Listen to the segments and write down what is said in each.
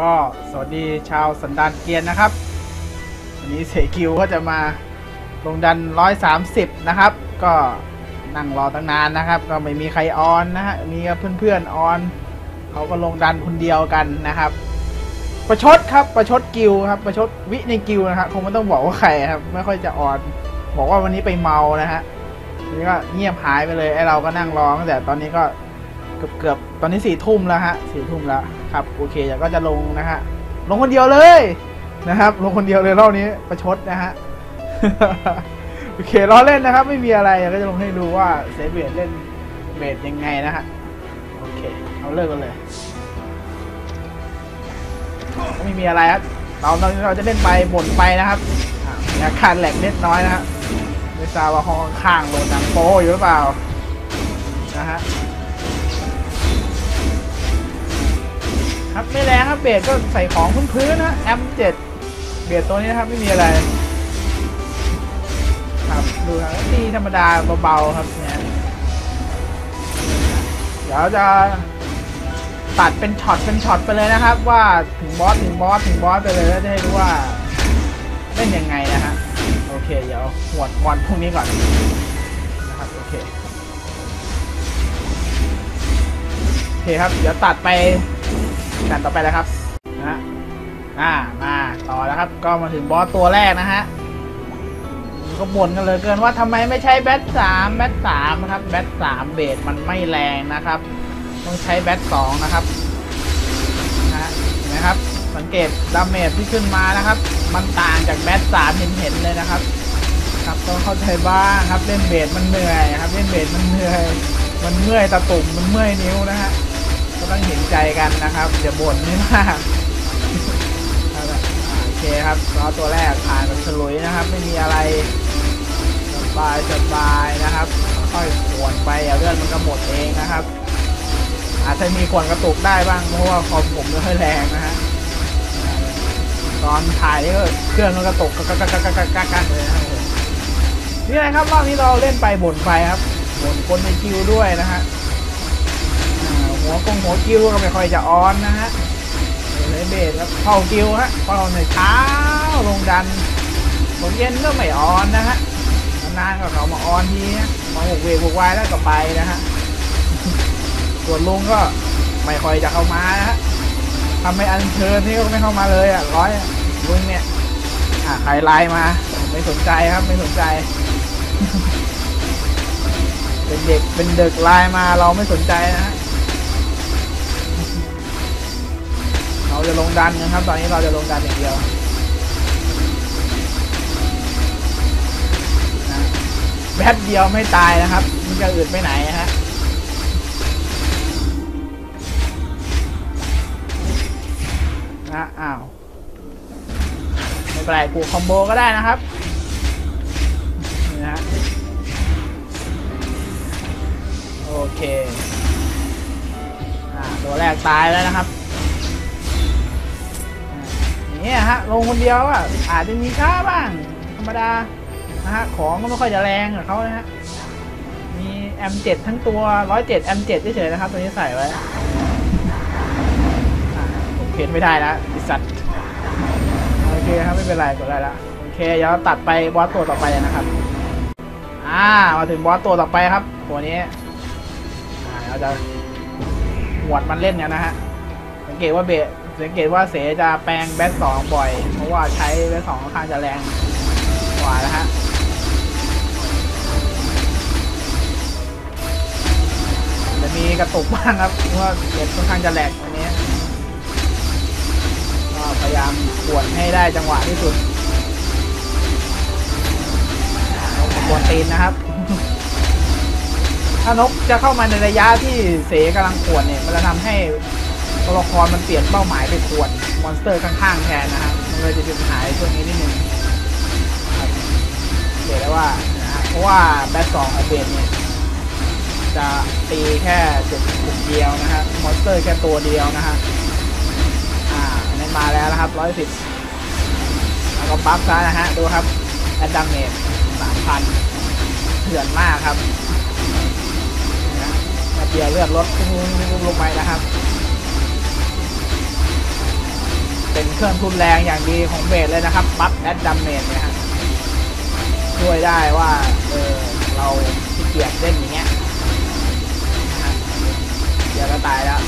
ก็สวัสดีชาวสันดานเกียนนะครับ วันนี้เสกิวก็จะมาลงดัน 130 นะครับ ก็นั่งรอตั้งนานนะครับ ก็ไม่มีใครออนนะฮะ มีเพื่อนๆออน เขาก็ลงดันคนเดียวกันนะครับ ประชดครับประชดกิวครับ ประชดวิในกิวนะครับคงไม่ต้องบอกว่าใครครับ ไม่ค่อยจะออน บอกว่าวันนี้ไปเมานะฮะนี้ก็เงียบหายไปเลยไอเราก็นั่งรอตั้งแต่ตอนนี้ก็เกือบเกือบๆตอนนี้สี่ทุ่มแล้วฮะสี่ทุ่มแล้ว ครับโอเคเดี๋ยวก็จะลงนะฮะลงคนเดียวเลยนะครับ ลงคนเดียวเลยรอบนี้ประชดนะฮะโอเคล้อเล่นนะครับ ไม่มีอะไรก็จะลงให้ดูว่าเซฟเบดเล่นเบดยังไงนะฮะโอเคเอาเลิกกันเลยไม่มีอะไรครับเราเราเราจะเล่นไปบ่นไปนะครับอามีอาการแหลกเล็กน้อยนะฮะไม่ทราบว่าห้องข้างโดนหนังโป้อยู่หรือเปล่านะฮะ ครับไม่แรงครับเบสก็ใส่ของพื้นๆนะแอมเจ็ดเบสตัวนี้นะครับไม่มีอะไร ครับดูครับตีธรรมดาเบาๆครับเนี่ยเดี๋ยวจะตัดเป็นช็อตเป็นช็อตไปเลยนะครับ ว่าถึงบอสถึงบอสถึงบอสไปเลยแล้วจะให้รู้ว่าเล่นยังไงนะฮะโอเคเดี๋ยวหวดวันพรุ่งนี้ก่อนนะครับโอเคโอเคครับ เดี๋ยวตัดไป กันต่อไปแล้วครับนะฮะอ่ามาต่อแล้วครับ ก็มาถึงบอสตัวแรกนะฮะก็บ่นกันเลยเกินว่าทำไมไม่ใช้แบทสามแบทสามนะครับแบทสามเบสมันไม่แรงนะครับ ต้องใช้แบทสองนะครับนะฮะนไหมครับ สังเกตดาเมจที่ขึ้นมานะครับ มันต่างจากแบทสามเห็นๆเลยนะครับ ครับต้องเข้าใจบ้างครับเล่นเบสมันเหนื่อยครับ เล่นเบสมันเหนื่อย มันเมื่อยตะตุ่มมันเมื่อยนิ้วนะฮะ ก็ต้องเห็นใจกันนะครับอย่าบ่นไม่มากครับอ่าโอเคครับรอตัวแรกผ่านแบบฉลุยนะครับ ไม่มีอะไรสบายสบายนะครับ ค่อยขวนไปเดือดมันก็หมดเองนะครับ อาจจะมีขวนกระตุกได้บ้างเพราะว่าคอมผมไม่ค่อยแรงนะฮะตอนถ่ายก็เครื่องมันกระตุกกักกักกักกักกักเลยนะครับนี่นะครับรอบนี้เราเล่นไปบ่นไปครับบ่นคนในคิวด้วยนะฮะ หัวกงหัวคิวก็ไม่ค่อยจะออนนะฮะเลยเบสครับเข้าคิวฮะพอเราในเช้าลงดันตอนเย็นก็ไม่ออนนะฮะนานก็เขามาออนทีฮะมาหกเวกหกวายแล้วก็ไปนะฮะส่วนลุงก็ไม่ค่อยจะเข้ามานะฮะทำไม่อันเชิญนี่ก็ไม่เข้ามาเลยอะร้อยลุงเนี่ยอ่าใครไลน์มาไม่สนใจครับไม่สนใจ เป็นเด็กเป็นเด็กไลน์มาเราไม่สนใจนะฮะ จะลงดันกันครับ ตอนนี้เราจะลงดันอย่างเดียวแป๊บเดียวไม่ตายนะครับ มันจะอืดไปไหนฮะนะอ้าวไม่เป็นไรกูคอมโบก็ได้นะครับนี่นะฮะโอเค อ่า ตัวแรกตายแล้วนะครับ เนี่ยฮะลงคนเดียวอะอาจจะมีช้าบ้างธรรมดานะฮะของก็ไม่ค่อยจะแรงกับเขานะฮะมี M7 ทั้งตัว107 M7 เฉยๆนะครับ ตัวนี้ใส่ไว้ผมเขียนไม่ได้แล้วอ้สัตว์โอเคครับไม่เป็นไรกดได้ละโอเคเดี๋ยวตัดไปบอสตัวต่อไปนะครับอ่ามาถึงบอสตัวต่อไปครับ ตัวนี้เราจะหวดมันเล่นกันนะฮะสังเกตว่าเบ สังเกตว่าเสจะแปลงแบทสองบ่อย เพราะว่าใช้แบทสองค่อนข้างจะแรงกว่านะฮะจะมีกระตุกบ้างครับเพราะว่าเน็ตค่อนข้างจะแหลกตัวนี้ก็พยายามขวนให้ได้จังหวะที่สุดนกวนตีนนะครับ ถ้านกจะเข้ามาในระยะที่เสกำลังขวนเนี่ย มันจะทำให้ ตัวละครมันเปลี่ยนเป้าหมายไปขวนมอนสเตอร์ข้างๆแทนนะครับมันเลยจะเป็นปัญหาในช่วงนี้นิดนึงเดี๋ยวได้ว่านะฮะเพราะว่าแบทสองของเบนเนี่ยจะตีแค่จุดกลุ่มเดียวนะฮะมอนสเตอร์แค่ตัวเดียวนะฮะอ่าอันนี้มาแล้วนะครับร้อยสิบแล้วก็บัฟซะนะฮะดูครับแอดดามเมจสามพันเถื่อนมากครับนะมาเดียเลือดลดลงไปนะครับ เป็นเครื่องทุนแรงอย่างดีของเบสเลยนะครับบัฟแอดดัมเมจเนี่ยฮะช่วยได้ว่าเออเราขี้เกียจเล่นอย่างเงี้ยเดี๋ยวก็ตายแล้ว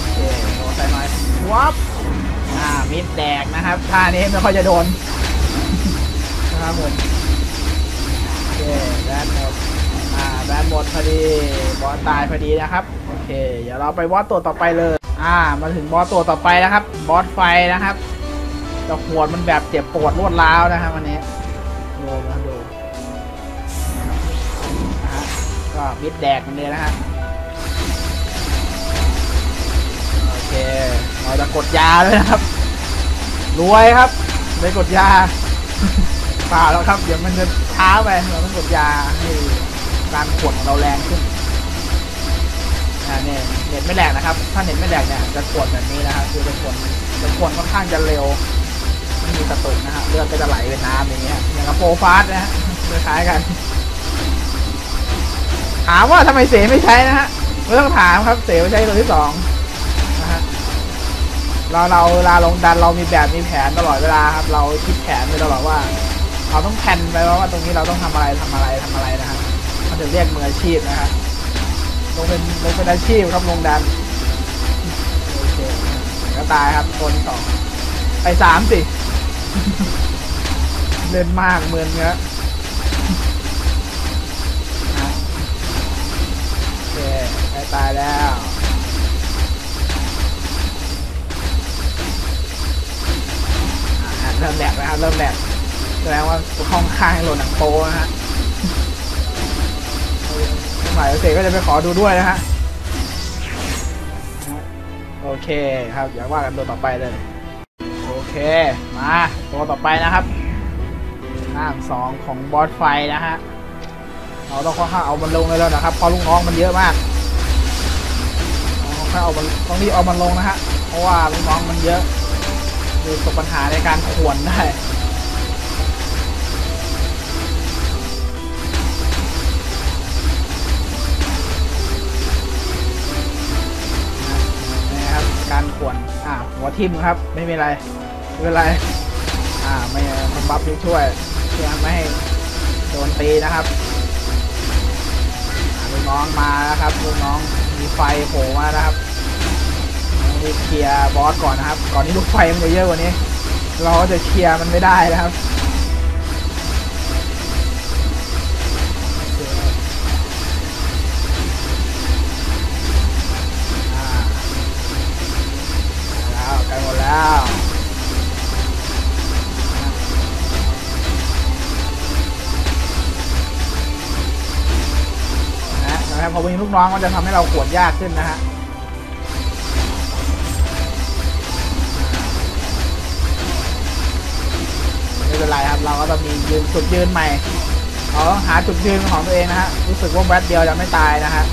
โอเคโดนใส่หน่อยวับอ่ามิดแดกนะครับท่านี้ไม่ค่อยจะโดนนะครับผมโอเคแบนหมดอ่าแบนหมดพอดีบอสตายพอดีนะครับ เค เดี๋ยวเราไปบอสตัวต่อไปเลย อ่า มาถึงบอสตัวต่อไปนะครับ บอสไฟนะครับจะขวดมันแบบเจ็บปวดรวดร้าวนะครับวันนี้ดูนะดูนะฮะก็มิดแดกมันเลยนะฮะโอเค เราจะกดยาเลยนะครับ รวยครับไม่กดยาเปล่าแล้วครับ เดี๋ยวมันจะช้าไป เราต้องกดยาให้การขวดของเราแรงขึ้น อ่าเนี่ยเน็ตไม่แรงนะครับ ถ้าเน็ตไม่แรงเนี่ยจะขวดแบบนี้นะครับคือจะขวดจะขวดค่อนข้างจะเร็วไม่มีกระตุกนะฮะเลือดก็จะไหลเป็นน้ำอย่างเงี้ยอย่างกับโปรฟาสนะฮะคล้ายกัน ถามว่าทำไมเสไม่ใช้นะฮะไม่ต้องถามครับเสไม่ใช้ตัวที่สองนะฮะเราเราเวลาลงดันเรามีแบบมีแผนตลอดเวลาครับ เราคิดแผนไปตลอดว่า เราต้องแผนไปว่าตรงนี้เราต้องทำอะไรทำอะไรทำอะไรนะฮะมันถึงเรียกมืออาชีพนะครับ ลงเป็นลงเป็นอาชีพครับลงดันโอเคก็ตายครับคนสองไปสามสิเล่นมากเมือนเงี้ยโอเคตายแล้วเริ่มแหลกแล้วครับเริ่มแหลกแสดงว่าห้องข้างโหลดหนังโป๊นะฮะ สมัยเสกก็จะไปขอดูด้วยนะฮะโอเคครับเดี๋ยวว่ากันตัวต่อไปเลย โอเค มาตัวต่อไปนะครับร่าสองของบอสไฟนะฮะเราต้องค่อนข้าเอามันลงเลยแล้วนะครับเพราะลูกน้องมันเยอะมากเราค่อนข้าเอามันต้องรีบเอามันลงนะฮะเพราะว่าลูกน้องมันเยอะดูประปัญหาในการขวนได้ การขวนอ่าหัวทิ่มครับ ไม่เป็นไรไม่เป็นไรอ่าไม่ผมบัฟที่ช่วยเพื่อไม่ให้โดนตีนะครับลูกน้องมาแล้วครับลูกน้องมีไฟโผล่มานะครับรีบเคลียร์บอสก่อนนะครับ ก่อนที่ลูกไฟมันจะเยอะกว่านี้ เราก็จะเคลียร์มันไม่ได้นะครับ นะนลูกน้องมันจะทำให้เราขวนยากขึ้นนะฮะไม่เป็นไรครับเราก็ต้องมียืนจุดยืนใหม่เราต้องหาจุดยืนของตัวเองนะฮะรู้สึกว่าแบทเดียวจะไม่ตายนะฮะ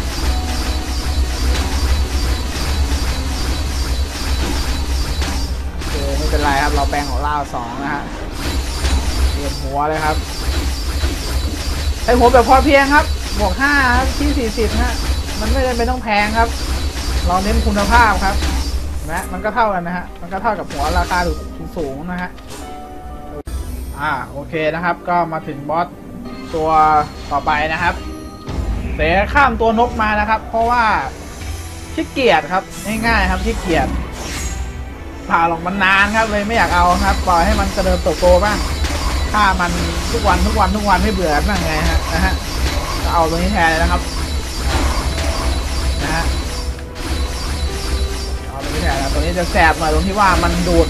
โอเคไม่เป็นไรครับเราแปลงของล่าสองนะฮะเตรียมหัวเลยครับไอหัวแบบพอเพียงครับ บวกห้าที่สี่สิบฮะมันไม่จำเป็นต้องแพงครับ เราเน้นคุณภาพครับนะมันก็เท่ากันนะฮะมันก็เท่ากับหัวราคาสูงนะฮะอ่าโอเคนะครับ ก็มาถึงบอสตัวต่อไปนะครับเสข้ามตัวนกมานะครับ เพราะว่าขี้เกียจครับง่ายๆครับขี้เกียจผ่าหลอกมันนานครับเลยไม่อยากเอาครับปล่อยให้มันเจริญเติบโตบ้างถ้ามันทุกวันทุกวันทุกวันไม่เบื่อนั่งไงฮะนะฮะ เอาตัวนี้แทนเลยนะครับนะฮะเอาตัวนี้แทนนะตัวนี้จะแสบหน่อยตรงที่ว่ามันดูด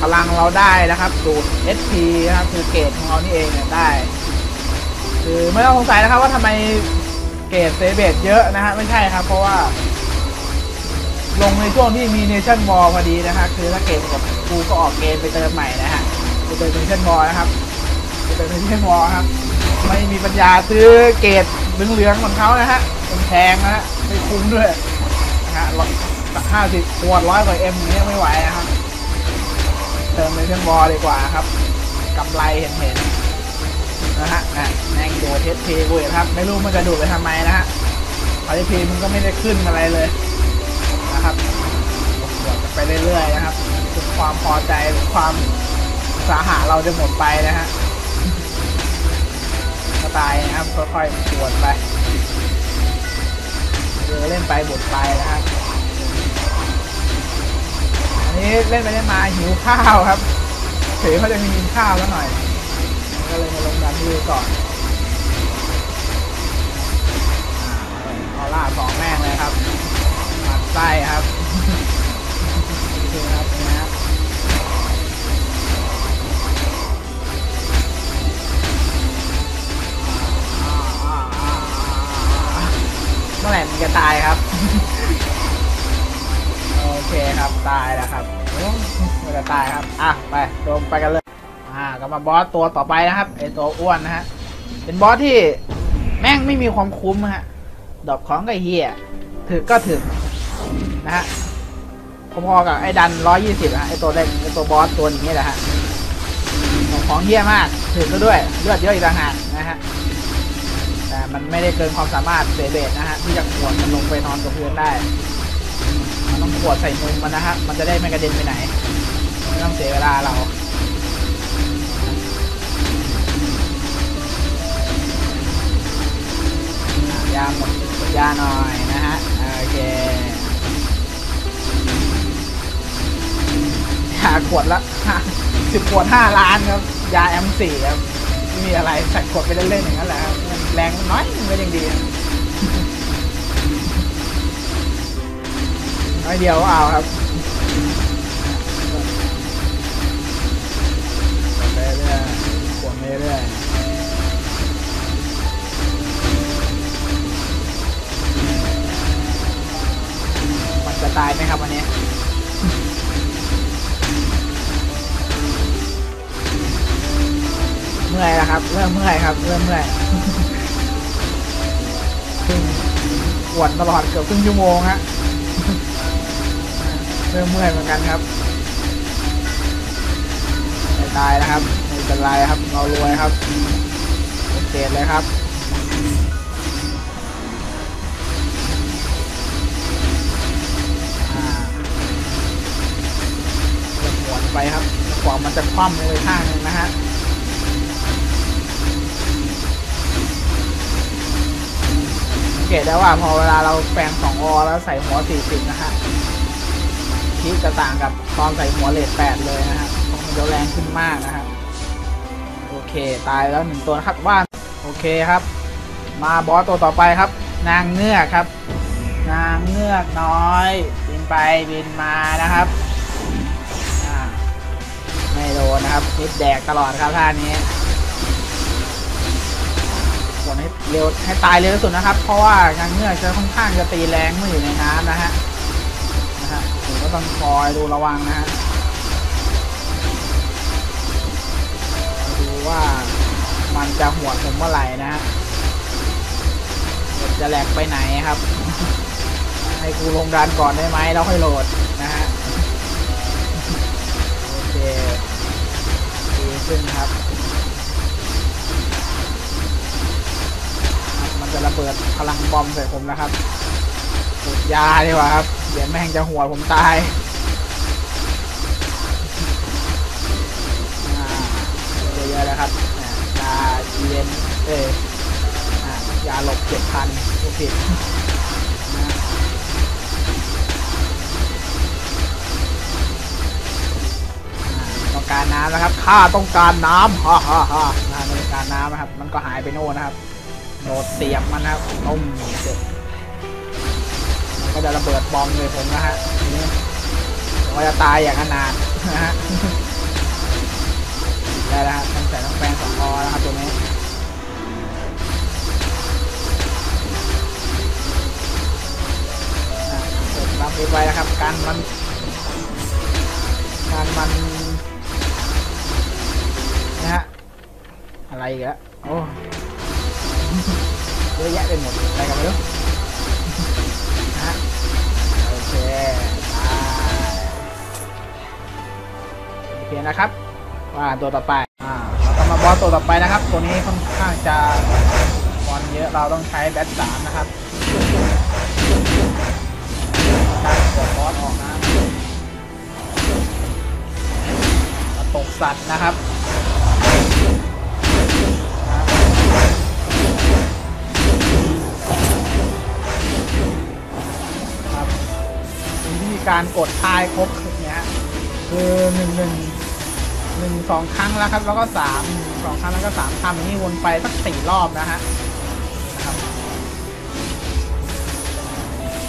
พลังเราได้นะครับดูด SP นะครับคือเกรดของเรานี่เองเนี่ยได้ คือไม่ต้องสงสัยนะครับว่าทำไมเกรดเซเบตเยอะนะฮะไม่ใช่ครับ เพราะว่า ลงในช่วงที่มีเนชั่นวอลพอดีนะฮะคือถ้าเกรดหมดกูก็ออกเกมไปเติมใหม่นะฮะไปเติมเนชั่นวอลนะครับไปเติมเนชั่นวอลครับ ไม่มีปัญญาซื้อเกรดเหลืองๆของเขานะฮะมันแพงนะฮะไม่คุ้มด้วยนะฮะห้าสิบขวดร้อยกว่าเอ็มนี้ยไม่ไหวนะครับเติมเนชั่นบอลดีกว่าครับกำไรเห็นเห็นๆนะฮะอะแมงโดเทสเพย์กูครับ ไม่รู้มันจะดูดไปทำไมนะฮะพอทีพีมันก็ไม่ได้ขึ้นอะไรเลยนะครับบวกไปเรื่อยๆนะครับ ความพอใจความสาหะเราจะหมดไปนะฮะ ตายนะครับค่อยๆปวดไปเดี๋ยวเล่นไปบดไปนะครับอันนี้เล่นไปเล่นมาหิวข้าวครับถือเขาจะมีกินข้าวแล้วหน่อยก็เลยมาลงดันดูก่อนออาล่าสองแม่งเลยครับหมันไส้ครับ่มันจะตายครับ โอเคครับตายแล้วครับมันจะตายครับ อะไปลงไปกันเลย อ่าก็มาบอสตัวต่อไปนะครับไอตัวอ้วนนะฮะ เป็นบอสที่แม่งไม่มีความคุ้มฮะ ดอกของก็เฮียถึกก็ถึกนะฮะพอๆกับไอ้ดันร้อยยี่สิบฮะไอตัวเล็กไอตัวบอสตัวนี้แหละฮะของเฮียมาก ถึกก็ด้วย เลือดเยอะอีกต่างหากนะฮะ มันไม่ได้เกินความสามารถเบเบดนะฮะที่จะขวนมันลงไปนอนกับพื้นได้ มันต้องขวดใส่มุมมันนะฮะมันจะได้ไม่กระเด็นไปไหนไม่ต้องเสียเวลาเรายาหมดยาหน่อยนะฮะโอเคยาขวดละสิบขวดห้าล้านครับยาแอมสี่ครับมีอะไรใส่ขวดไปเล่นๆอย่างนั้นแหละครับ แรงน้อยมันก็ยังดีน้อยเดียวก็เอาครับขวเรื่อยขวดเรื่อยมันจะตายไหมครับวันนี้เมื่อยแล้วครับ เริ่มเมื่อยครับ เริ่มเมื่อย ปวดตลอดเกือบครึ่งชั่วโมงฮะเริ่มเมื่อยเหมือนกันครับไม่ตายนะครับไม่เป็นไรครับเรารวยครับโอเคเลยครับหวนไปครับกว่ามันจะคว่ำเลยข้างหนึงนะฮะ เกตได้ว่าพอเวลาเราแปลง2อแล้วใส่หัว40นะฮะคิดจะต่างกับตอนใส่หัวเลท8เลยนะฮะมันจะแรงขึ้นมากนะฮะโอเคตายแล้วหนึ่งตัวครับว่านโอเคครับ มาบอสตัวต่อไปครับ นางเงือกครับ นางเงือกน้อยบินไปบินมานะครับไม่โดนนะครับนิดแดกตลอดครับท่านี้ กดให้เร็วให้ตายเร็วที่สุดนะครับ เพราะว่านางเงือกจะค่อนข้างจะตีแรงเมื่ออยู่ในน้ำนะฮะนะฮะผมก็ต้องคอยดูระวังนะฮะดูว่ามันจะหัวผมเมื่อไหร่นะฮะจะแหลกไปไหนครับ ให้กูลงดานก่อนได้ไหมแล้วค่อยโหลดนะฮะโอเคดีขึ้นครับครับ มัน จะระเบิดพลังบอมใส่ผมนะครับปุดยาดีกว่าครับ เดี๋ยวแม่งจะหัวผมตายเยอะๆแล้วครับยาเย็นเอ้ยายาหลบเจ็ดพันโอเคต้องการน้ำนะครับ ข้าต้องการน้ำฮ่าฮ่าฮ่าข้าต้องการน้ำนะครับ มันก็หายไปโน่นนะครับ โดดเสียบมันนะครับต้มเสร็จมันก็จะระเบิดบอมเลยผมนะฮะนี้ผมก็จะตายอย่างอนาถนะฮะได้แล้วฮะต้องใส่ต้องแปลงสองอนะครับตัวนี้อะกดรับไว้นะครับ การมัน การมันนะฮะอะไรอีกแล้วโอ้ เยอะแยะไปหมดอะไรกันไม่รู้นะโอเคโอเคนะครับ ว่าตัวต่อไปอ่าเราก็มาบอสตัวต่อไปนะครับ ตัวนี้ค่อนข้างจะบอลเยอะเราต้องใช้แบตสามนะครับการกดบอสออกนะตกสัตว์นะครับ การกดทายครบคือเนี้ยคือหนึ่งหนึ่งหนึ่งสองครั้งแล้วครับ แล้วก็สามสองครั้งแล้วก็สามทำอย่างนี้วนไปสักสี่รอบนะฮะนะครับ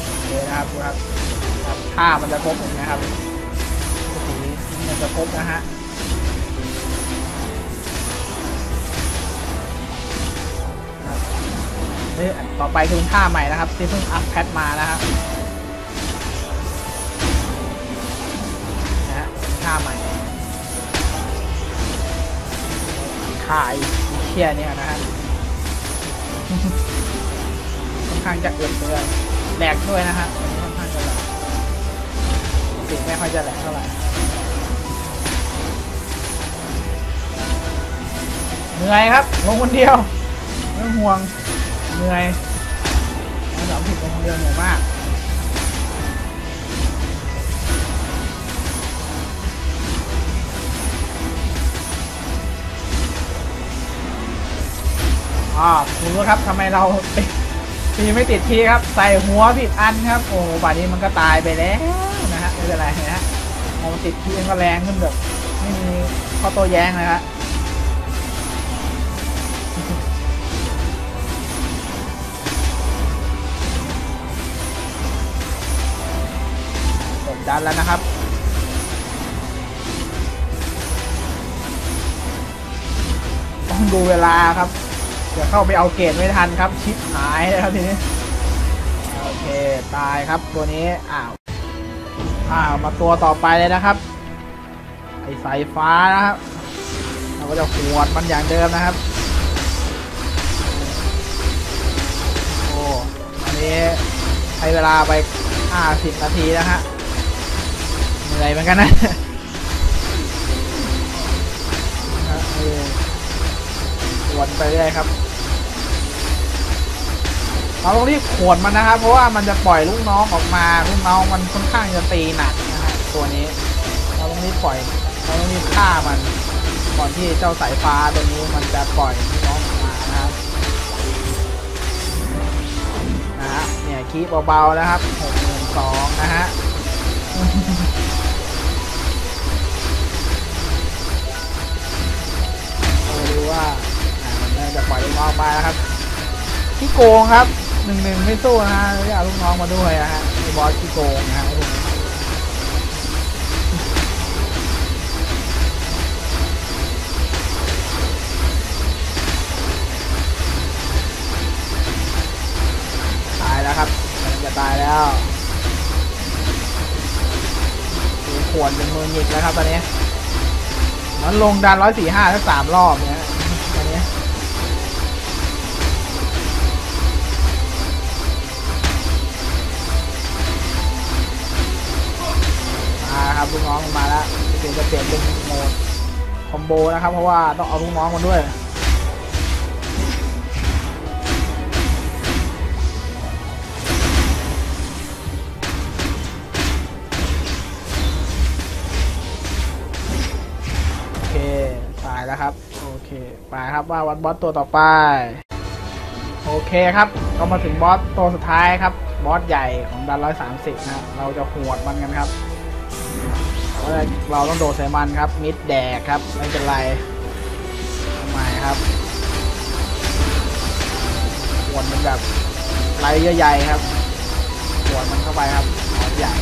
โอเคนะครับครับครับท่ามันจะครบอย่นี้ยครับสีมันจะครบนะฮะนี่ต่อไปคือท่าใหม่นะครับที่เพิ่งอัพแพทมานะครับ นะฮะท่าม่ท่าไอ้เชี่ยเนี่ยนะฮะค่อนข้างจะเอือดเตือนแหลกด้วยนะฮะค่อนข้างจะแหลกปกติไม่ค่อยจะแหลกเท่าไหร่เหนื่อยครับลงคนเดียวไม่ต้องห่วงเหนื่อยระดับผิดลงคนเดียวเหนื่อยมาก อ่าคุณรู้ครับทำไมเราตีไม่ติดทีครับ ใส่หัวผิดอันครับ โอ้โหป่านนี้มันก็ตายไปแล้วนะฮะไม่เป็นไรนะฮะพอมันติดทีมันก็แรงขึ้นแบบไม่มีข้อโต้แย้งนะฮะกดดันแล้วนะครับต้องดูเวลาครับ เดี๋ยวเข้าไปเอาเกรดไม่ทันครับ ชิปหายเลยครับทีนี้ โอเค ตายครับตัวนี้ อ้าว อ้าว มาตัวต่อไปเลยนะครับ ไอสายฟ้านะครับ เราก็จะขวดมันอย่างเดิมนะครับ โอ้ อันนี้ใช้เวลาไป 50 นาทีนะฮะเหนื่อยเหมือนกันนะนะเออวนไปเรื่อยครับ เราต้องรีบขวนมันนะครับ เพราะว่ามันจะปล่อยลูกน้องออกมาลูกน้องมันค่อนข้างจะตีหนักนะฮะตัวนี้ เราต้องรีบปล่อย เราต้องรีบฆ่ามัน ก่อนที่เจ้าสายฟ้าตัวนี้มันจะปล่อยลูกน้องออกมานะครับนะฮะเนี่ยคีบเบาๆนะครับหกหมื่นสองนะฮะเราดูว่ามันจะปล่อยลูกน้องไปนะครับขี้โกงครับ หนึ่งหนึ่งไม่สู้นะฮะเลยเอาลูกน้องมาด้วยนะฮะไอ้บอสขี้โกงนะฮะไอ้พวกนี้ตายแล้วครับมันจะตายแล้วขวนเป็นมือหงิกแล้วครับตอนนี้มันลงดันร้อยสี่ห้าทั้งสามรอบเนี้ย แล้วเปลี่ยนจะเปลี่ยนเป็นโหมดคอมโบนะครับ เพราะว่าต้องเอาลูกน้องมาด้วยโอเคตายแล้วครับโอเคไปครับว่าวัดบอสตัวต่อไป โอเคครับ ก็มาถึงบอสตัวสุดท้ายครับ บอสใหญ่ของดันร้อยสามสิบนะ เราจะหวดมันกันครับ เราต้องโดดใส่มันครับ มิดแดกครับ ไม่เป็นไรทำไมครับหวดมันแบบไรใหญ่ๆครับหวดมันเข้าไปครับบอสใหญ่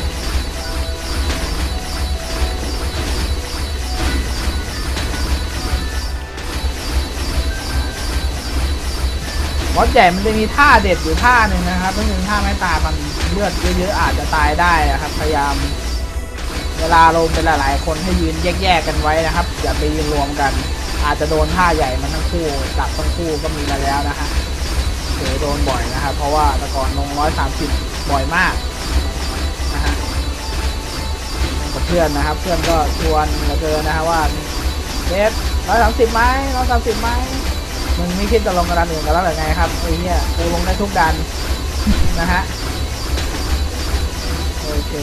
บอสใหญ่มันจะมีท่าเด็ดอยู่ท่าหนึ่งนะครับก็คือท่าไม้ตายมันเลือดเยอะๆอาจจะตายได้นะครับ พยายาม เวลาลงเป็นหลายๆ คนให้ยืนแยกๆกันไว้นะครับ อย่าไปยืนรวมกัน อาจจะโดนท่าใหญ่มันทั้งคู่จับทั้งคู่ก็มีมาแล้วนะฮะเสือโดนบ่อยนะครับ เพราะว่าแต่ก่อนลงร้อยสามสิบบ่อยมากนะฮะเล่นกับเพื่อนนะครับ เพื่อนก็ชวนเหลือเกินนะฮะว่าเบสร้อยสามสิบไหมร้อยสามสิบไหมมึงไม่คิดจะลงกระดานอื่นกันแล้วหรือไงครับไอ้เหี้ยกูลงได้ทุกดันนะฮะโอเค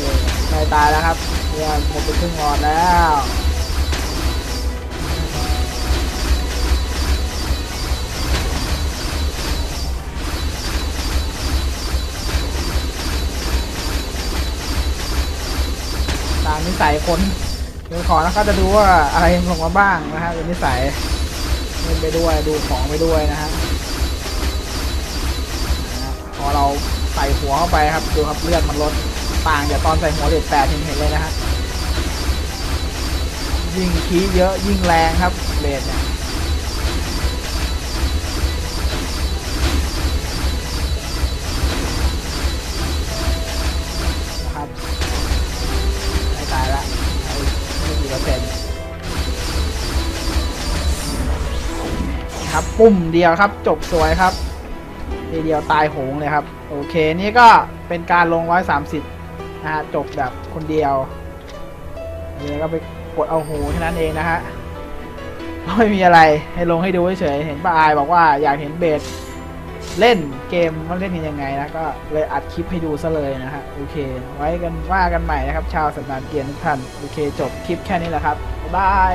ไม่ตายแล้วครับ เี่ยหมดไปครึ่งหอนแล้วตามนิสัยคนเดี๋ยวขอนะครับจะดูว่าอะไรลงมาบ้างนะฮะเป็นนิสัยเล่นไปด้วยดูของไปด้วยนะฮะพอเราใส่หัวเข้าไปครับดูครับเลือดมันลดต่างจากตอนใส่หัวเด็ดแปดเห็นเลยนะฮะ ยิ่งคีเยอะยิ่งแรงครับเบสเนี่ยนะครับไม่ตายละไม่กี่เปอร์เซ็นต์ครับปุ่มเดียวครับจบสวยครับทีเดียวตายโหงเลยครับ โอเคนี่ก็เป็นการลง 130นะฮะจบแบบคนเดียวนี่ก็ไป กดเอาหูแค่นั้นเองนะฮะไม่มีอะไรให้ลงให้ดูเฉยๆเห็นป้าอายบอกว่าอยากเห็นเบสเล่นเกมมันเล่นยังไงนะก็เลยอัดคลิปให้ดูซะเลยนะฮะโอเค ไว้กันว่ากันใหม่นะครับ ชาวสันดานเกียรทุกท่านโอเค จบคลิปแค่นี้แหละครับบ๊ายบาย